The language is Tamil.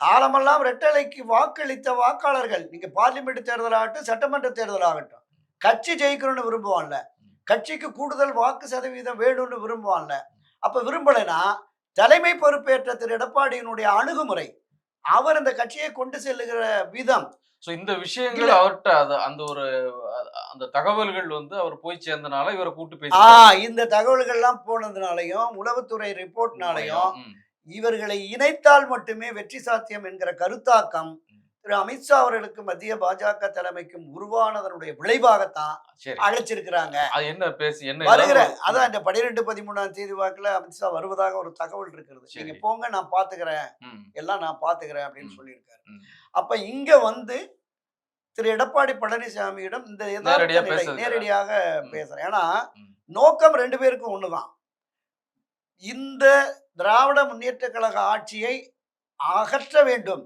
காலமெல்லாம் ரெட்டலைக்கு வாக்களித்த வாக்காளர்கள். நீங்க பார்லிமெண்ட் தேர்தலாகட்டும் சட்டமன்ற தேர்தலாகட்டும் கட்சி ஜெயிக்கணும்னு விரும்புவான்ல கட்சிக்கு கூடுதல் வாக்கு சதவீதம் வேணும்னு விரும்புவான்ல அப்ப விரும்பலைன்னா தலைமை பொறுப்பேற்ற திரு எடப்பாடியினுடைய அணுகுமுறை அவர் இந்த கட்சியை கொண்டு செல்லுகிற விதம். சோ இந்த விஷயங்கள். அவர்கிட்ட அது அந்த ஒரு அந்த தகவல்கள் வந்து அவர் போய் சேர்ந்தனால இவரை கூட்டு பேசி இந்த தகவல்கள்லாம் போனதுனாலையும் உளவுத்துறை ரிப்போர்ட்னாலையும் இவர்களை இணைத்தால் மட்டுமே வெற்றி சாத்தியம் என்கிற கருத்தாக்கம் திரு அமித்ஷா அவர்களுக்கு மத்திய பாஜக தலைமைக்கும் உருவானதனுடைய விளைவாகத்தான் சரி அழைச்சிருக்கிறாங்க என்ன பேசி என்ன வருகிற அதான் இந்த பனிரெண்டு பதிமூணாம் தேதி வாக்குல அமித்ஷா வருவதாக ஒரு தகவல் இருக்கிறது. நீங்க போங்க நான் பாத்துக்கிறேன் எல்லாம் நான் பாத்துக்கிறேன் அப்படின்னு. சொல்லியிருக்காரு. அப்ப இங்க வந்து திரு எடப்பாடி பழனிசாமியிடம் இந்த. நேரடியாக. பேசுறேன் ஏன்னா. நோக்கம் ரெண்டு பேருக்கும் ஒண்ணுதான் இந்த திராவிட முன்னேற்ற கழக ஆட்சியை அகற்ற வேண்டும்.